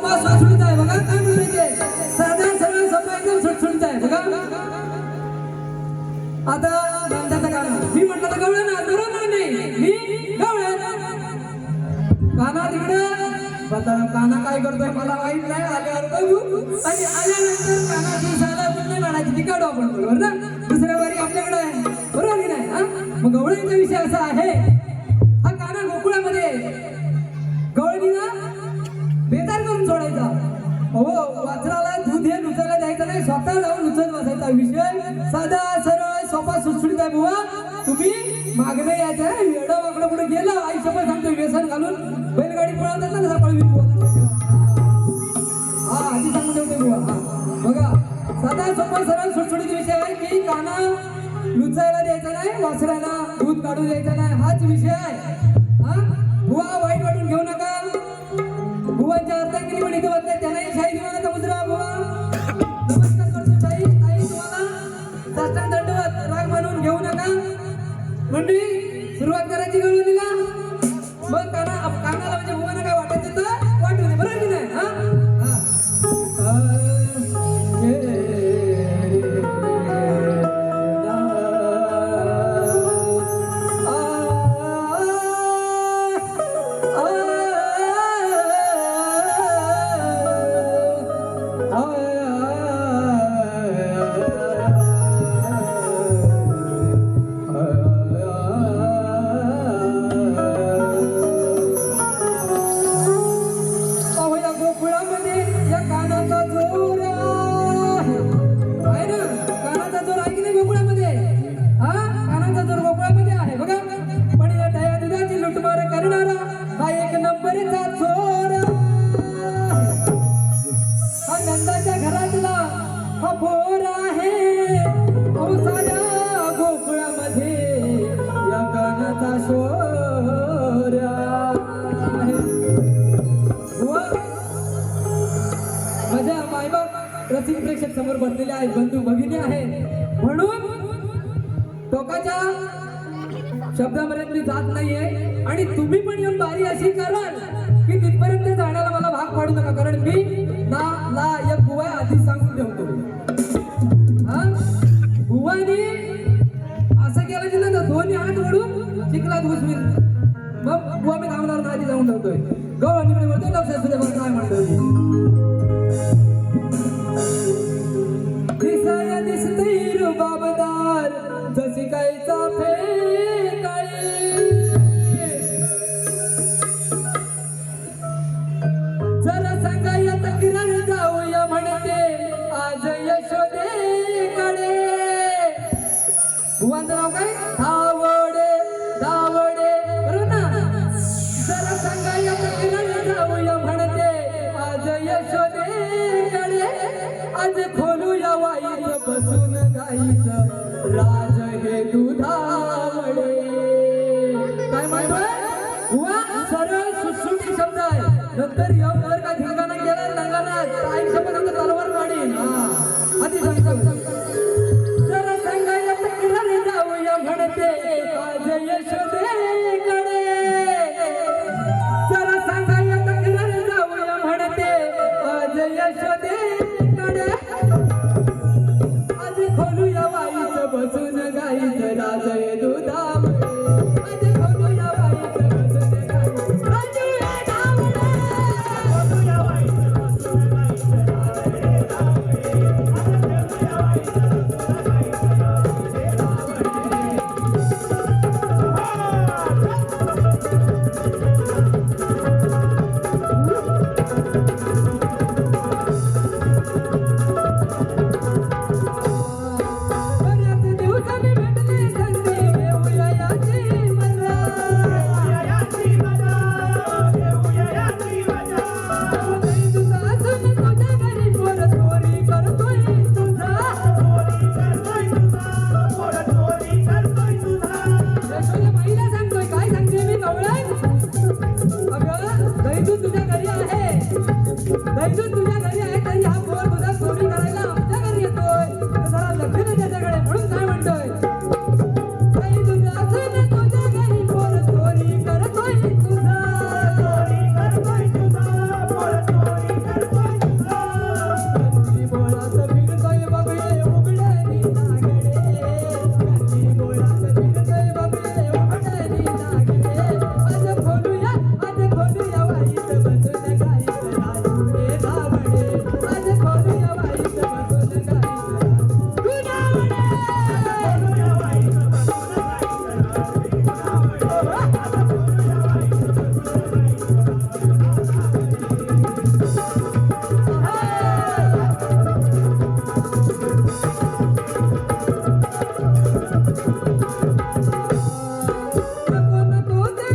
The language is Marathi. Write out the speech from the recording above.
सोपा सुटसुटीत आहे बघा काय म्हणून ते साधा सरळ सोपा एकदम सुटसुटीत आहे बघा. आता गाण्याचं गाणं मी म्हटलं तर गवळण ना बरोबर नाही. मी गवळण काना तिकडे. आता काना काय करतोय मला माहीत नाही. आल्यावर बघू. आणि आल्यानंतर काना दिवसाला कुठले म्हणायची ती काढू आपण. बरोबर ना? दुसऱ्या वारी आपल्याकडे आहे. बरोबर की नाही हा? मग गवळ्यांचा विषय असा आहे. वाचराला उचलला हे द्यायचं नाही स्वतः जाऊन उचल बसायचा विषय. साधा सरळ सोपा सुटसुटीत आहे बुवा. तुम्ही मागणं यायचं आहे. वेडं वाकडं पुढे गेलं? आयुष्य पण सांगतो व्यसन घालून. बैलगाडी पळवतात ना तसा पळवी हा आधी सांगून ठेवते बुवा. बघा साधा सोपा सरळ सुटसुटीत विषय आहे की काना लुचायला द्यायचा नाही वासराला दूध काढू द्यायचं नाही. हाच विषय आहे. हा? बनलेले आहेत. बंधू भगिनी आहेत. म्हणून टोकाच्या शब्दापर्यंत मी जात नाहीये. आणि तुम्ही पण येऊन बारी अशी कराल की तिथपर्यंत जाण्याला मला भाग पाडू नका. कारण मी ना ला या गुवा आधी सांगून ठेवतो. हा? असं केलं की ना तर दोन्ही हात ओढून चिखलात मी मग बुवा मी थांबणार आधी जाऊन ठेवतोय. आणि म्हणतो लक्षात सुद्धा काय म्हणतोय? जशी काही चाफे हे काय म्हणतोय? वा सरळ सुटसुटी शब्द आहे. नंतर यम वर का धिंगाणा केला रंगाना आई शपथ तलवार काढीन. आधी सांगतो 감사드립니다.